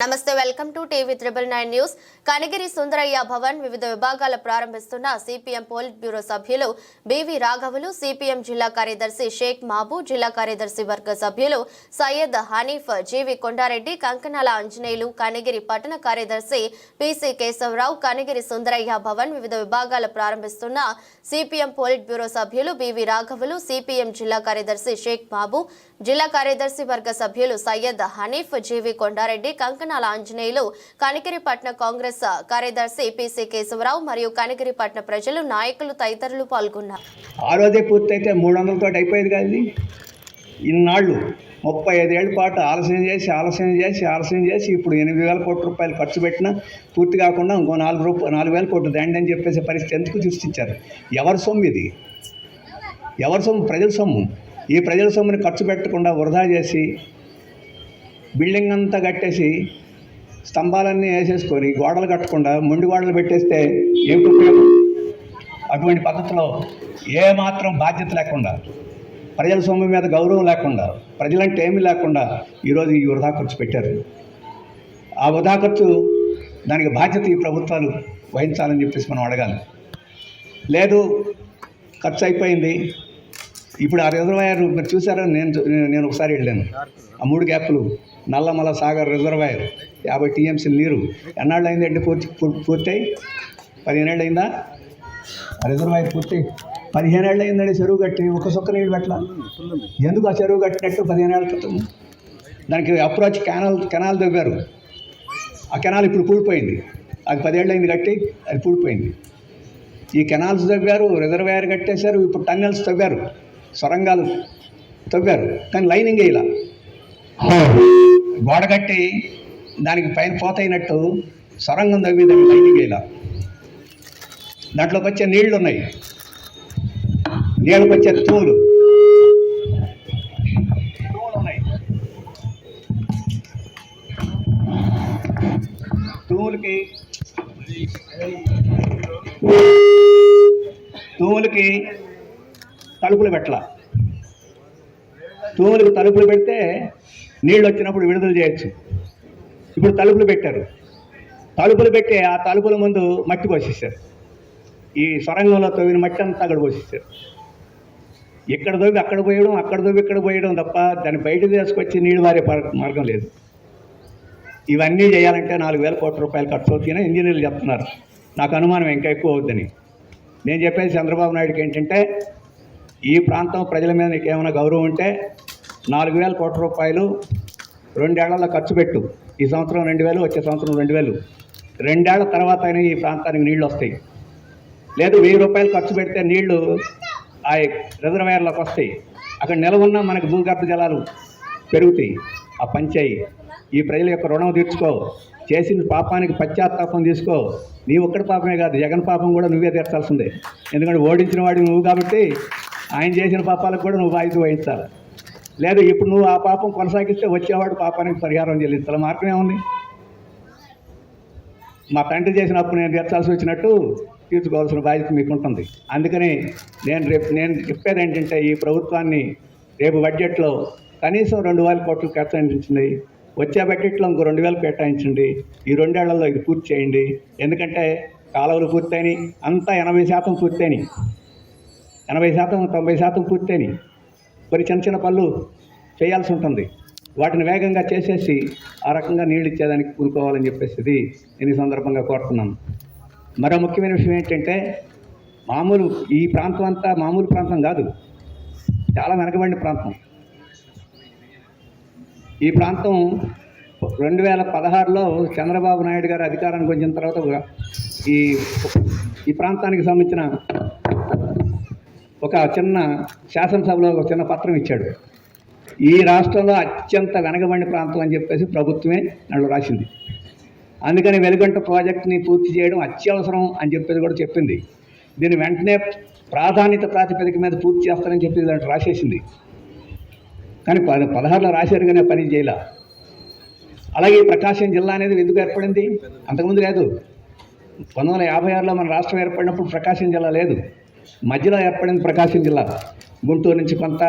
నమస్తే welcome to TV triple nine news. Kanigiri Sundarayya Bhavan వివిధ విభాగాల ప్రారంభిస్తున్న సిపిఎం పోలిట్ బ్యూరో సభ్యులు బివి రాఘవులు సిపిఎం జిల్లా కార్యదర్శి షేక్ మాబు జిల్లా కార్యదర్శి వర్గ సభ్యులు సయ్యద్ హనీఫ్ జీవి కొండారెడ్డి కంకనాల ఆంజనేయులు కనిగిరి పట్టణ కార్యదర్శి పిసి కేశవరావు కనిగిరి సుందరయ్య భవన్ వివిధ విభాగాల ప్రారంభిస్తున్న సిపిఎం పోలిట్ బ్యూరో సభ్యులు బివి రాఘవులు సిపిఎం జిల్లా కార్యదర్శి షేక్ మాబు జిల్లా కార్యదర్శి వర్గ సభ్యులు సయ్యద్ హనీఫ్ జీవి కొండారెడ్డి కంకనాల ఆంజనేయులు కనికిరిపట్న కాంగ్రెస్ కార్యదర్శి పిసి కేశవరావు మరియు కనికిరిపట్న ప్రజలు నాయకులు తదితరులు పాల్గొన్నారు. ఆరోదే పూర్తయితే మూడు వందలతో అయిపోయేది కానీ ఇన్నాళ్ళు ముప్పై ఐదేళ్ళ పాటు ఆలస్యం చేసి ఆలస్యం చేసి ఆలస్యం చేసి ఇప్పుడు ఎనిమిది వేల కోట్ల రూపాయలు ఖర్చు పెట్టినా పూర్తి కాకుండా ఇంకో నాలుగు రూపాయలు నాలుగు వేల కోట్లు దండి అని చెప్పేసి పరిస్థితి ఎందుకు సృష్టించారు? ఎవరి సొమ్ము ఇది? ఎవరి సొమ్ము? ప్రజల సొమ్ము. ఈ ప్రజల సొమ్ముని ఖర్చు పెట్టకుండా వృధా చేసి బిల్డింగ్ అంతా కట్టేసి స్తంభాలన్నీ వేసేసుకొని గోడలు కట్టకుండా మొండి గోడలు పెట్టేస్తే ఏమిటి ఉపయోగం? అటువంటి పద్ధతిలో ఏమాత్రం బాధ్యత లేకుండా ప్రజల సొమ్ము మీద గౌరవం లేకుండా ప్రజలంటే ఏమీ లేకుండా ఈరోజు ఈ వృధా ఖర్చు పెట్టారు. ఆ వృధా ఖర్చు దానికి బాధ్యత ఈ ప్రభుత్వాలు వహించాలని చెప్పేసి మనం అడగాలి. లేదు ఖర్చు అయిపోయింది ఇప్పుడు ఆ రిజర్వాయర్ మీరు చూసారా? నేను నేను ఒకసారి వెళ్ళాను. ఆ మూడు గ్యాప్లు నల్లమల సాగర్ రిజర్వాయర్ యాభై టీఎంసీ నీరు. ఎన్నాళ్ళు అయిందండి పూర్తి పూర్తయి? పదిహేనేళ్ళు అయిందా? ఆ రిజర్వాయర్ పూర్తి. పదిహేనేళ్ళు అయిందండి చెరువు కట్టి ఒక సొక్క నీళ్ళు పెట్టాల? ఎందుకు ఆ చెరువు కట్టినట్టు పదిహేనేళ్ళ క్రితం? దానికి అప్రోచ్ కెనాల్ కెనాల్ దవ్వారు ఆ కెనాల్ ఇప్పుడు కూలిపోయింది. అది పదేళ్ళు అయింది కట్టి అది కూలిపోయింది. ఈ కెనాల్స్ తవ్వారు రిజర్వాయర్ కట్టేశారు ఇప్పుడు టన్నెల్స్ తవ్వారు. సొరంగాలు తవ్వారు. కానీ లైనింగ్ ఇలా. గోడ కట్టి దానికి పైన పోతయినట్టు సొరంగం తవ్వి దానికి లైనింగ్ ఇలా. దాంట్లోకి వచ్చే నీళ్ళు ఉన్నాయి నీళ్ళకి వచ్చే తూలు తూములకి తూములకి తలుపులు పెట్టాల. తూములకు తలుపులు పెడితే నీళ్ళు వచ్చినప్పుడు విడుదల చేయొచ్చు. ఇప్పుడు తలుపులు పెట్టారు. తలుపులు పెట్టి ఆ తలుపుల ముందు మట్టి పోసేసారు ఈ సొరంగంలో తవ్విన మట్టి అంతా అక్కడ పోసేసారు ఇక్కడ తోపి అక్కడ పోయడం అక్కడ తవ్వి ఇక్కడ పోయడం తప్ప దాన్ని బయట తీసుకొచ్చి నీళ్ళు మారే మార్గం లేదు. ఇవన్నీ చేయాలంటే నాలుగు వేల కోట్ల రూపాయలు ఖర్చు అవుతాయని ఇంజనీర్లు చెప్తున్నారు. నాకు అనుమానం ఇంకా ఎక్కువ అవుద్దని. నేను చెప్పేది చంద్రబాబు నాయుడుకి ఏంటంటే ఈ ప్రాంతం ప్రజల మీద నీకు ఏమైనా గౌరవం ఉంటే నాలుగు వేల కోట్ల రూపాయలు రెండేళ్ళలో ఖర్చు పెట్టు. ఈ సంవత్సరం రెండు వేలు వచ్చే సంవత్సరం రెండు వేలు. రెండేళ్ళ తర్వాత ఈ ప్రాంతానికి నీళ్ళు వస్తాయి. లేదు వెయ్యి రూపాయలు ఖర్చు పెడితే నీళ్ళు ఆ రిజర్వాయర్లోకి వస్తాయి. అక్కడ నిలవన్న మనకు భూగర్భ జలాలు పెరుగుతాయి. ఆ పంచాయి ఈ ప్రజల యొక్క రుణం తీర్చుకో. చేసిన పాపానికి పశ్చాత్తాపం తీసుకో. నీ ఒక్కడి పాపమే కాదు జగన్ పాపం కూడా నువ్వే తీర్చాల్సిందే. ఎందుకంటే ఓడించిన వాడి నువ్వు కాబట్టి ఆయన చేసిన పాపాలకు కూడా నువ్వు బాధ్యత వహించాలి లేదు ఇప్పుడు నువ్వు ఆ పాపం కొనసాగిస్తే వచ్చేవాడు పాపానికి పరిహారం చెల్లించాలి మార్గం ఏముంది? మా తండ్రి చేసిన అప్పు నేను తీర్చాల్సి వచ్చినట్టు తీర్చుకోవాల్సిన బాధ్యత మీకు ఉంటుంది అందుకని నేను రేపు నేను చెప్పేది ఏంటంటే ఈ ప్రభుత్వాన్ని రేపు బడ్జెట్లో కనీసం రెండు వేల కోట్లు కేటాయించింది వచ్చే బడ్జెట్లో ఇంకో రెండు వేలు కేటాయించండి. ఈ రెండేళ్ళలో ఇది పూర్తి చేయండి. ఎందుకంటే కాలువలు పూర్తయినాయి. అంతా ఎనభై శాతం పూర్తయినాయి. ఎనభై శాతం తొంభై శాతం పూర్తయినాయి. కొన్ని చిన్న చిన్న పనులు చేయాల్సి ఉంటుంది. వాటిని వేగంగా చేసేసి ఆ రకంగా నీళ్ళు ఇచ్చేదానికి కూరుకోవాలని చెప్పేసి ఇది నేను ఈ సందర్భంగా కోరుతున్నాను. మరో ముఖ్యమైన విషయం ఏంటంటే మామూలు ఈ ప్రాంతం అంతా మామూలు ప్రాంతం కాదు. చాలా వెనకబడిన ప్రాంతం. ఈ ప్రాంతం రెండు వేల పదహారులో చంద్రబాబు నాయుడు గారు అధికారానికి వచ్చిన తర్వాత ఈ ఈ ప్రాంతానికి సంబంధించిన ఒక చిన్న శాసనసభలో ఒక చిన్న పత్రం ఇచ్చాడు. ఈ రాష్ట్రంలో అత్యంత వెనకబడిన ప్రాంతం అని చెప్పేసి ప్రభుత్వమే నన్ను రాసింది. అందుకని వెలుగంట ప్రాజెక్ట్ని పూర్తి చేయడం అత్యవసరం అని చెప్పేది కూడా చెప్పింది. దీన్ని వెంటనే ప్రాధాన్యత ప్రాతిపదిక మీద పూర్తి చేస్తానని చెప్పి దాంట్లో రాసేసింది. కానీ పద పదహారులో రాశారు కానీ పని చేయలే. అలాగే ప్రకాశం జిల్లా అనేది ఎందుకు ఏర్పడింది? అంతకుముందు లేదు. పంతొమ్మిది వందల యాభై ఆరులో మన రాష్ట్రం ఏర్పడినప్పుడు ప్రకాశం జిల్లా లేదు. మధ్యలో ఏర్పడింది ప్రకాశం జిల్లా గుంటూరు నుంచి కొంత